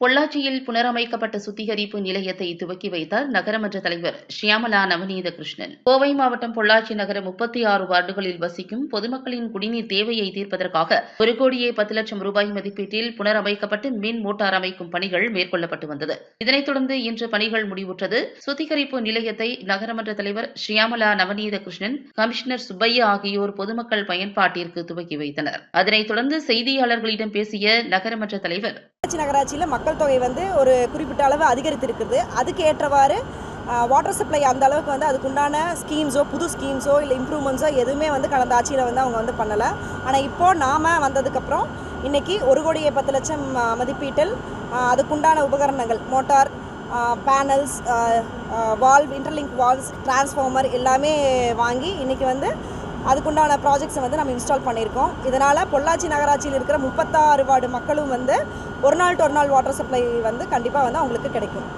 பொள்ளாச்சியில் புனரமைக்கப்பட்ட சுத்திகரிப்பு நிலையத்தை துவக்கி வைத்தார் நகரமன்ற தலைவர் ஷியாமலா நவநீத கிருஷ்ணன் கோவை மாவட்டம் பொள்ளாச்சி நகர முப்பத்தி ஆறு வார்டுகளில் வசிக்கும் பொதுமக்களின் குடிநீர் தேவையை தீர்ப்பதற்காக ஒரு கோடியே பத்து லட்சம் ரூபாய் மதிப்பீட்டில் புனரமைக்கப்பட்டு மின் மோட்டார் அமைக்கும் பணிகள் மேற்கொள்ளப்பட்டு வந்தது. இதனைத் தொடர்ந்து இன்று பணிகள் முடிவுற்றது. சுத்திகரிப்பு நிலையத்தை நகரமன்ற தலைவர் ஷியாமலா நவநீத கிருஷ்ணன் கமிஷனர் சுப்பையா ஆகியோர் பொதுமக்கள் பயன்பாட்டிற்கு துவக்கி வைத்தனர். அதனைத் தொடர்ந்து செய்தியாளர்களிடம் பேசிய நகரமன்ற தலைவர் பொள்ளாச்சி நகராட்சியில் மக்கள் தொகை வந்து ஒரு குறிப்பிட்ட அளவு அதிகரித்திருக்குது அதுக்கு ஏற்றவாறு வாட்டர் சப்ளை அந்த அளவுக்கு வந்து அதுக்குண்டான ஸ்கீம்ஸோ புது ஸ்கீம்ஸோ இல்லை இம்ப்ரூவ்மெண்ட்ஸோ எதுவுமே வந்து கடந்த ஆட்சியில் வந்து அவங்க வந்து பண்ணலை. ஆனால் இப்போது நாம் வந்ததுக்கப்புறம் இன்றைக்கி ஒரு கோடியே பத்து லட்சம் மதிப்பீட்டில் அதுக்குண்டான உபகரணங்கள் motor panels valve interlink valves transformer எல்லாமே வாங்கி இன்றைக்கி வந்து அதுக்குண்டான ப்ராஜெக்ட்ஸை வந்து நம்ம இன்ஸ்டால் பண்ணியிருக்கோம். இதனால் பொள்ளாச்சி நகராட்சியில் இருக்கிற முப்பத்தாறு வார்டு மக்களும் வந்து ஒரு நாள் டு ஒரு நாள் வாட்டர் சப்ளை வந்து கண்டிப்பாக வந்து அவங்களுக்கு கிடைக்கும்.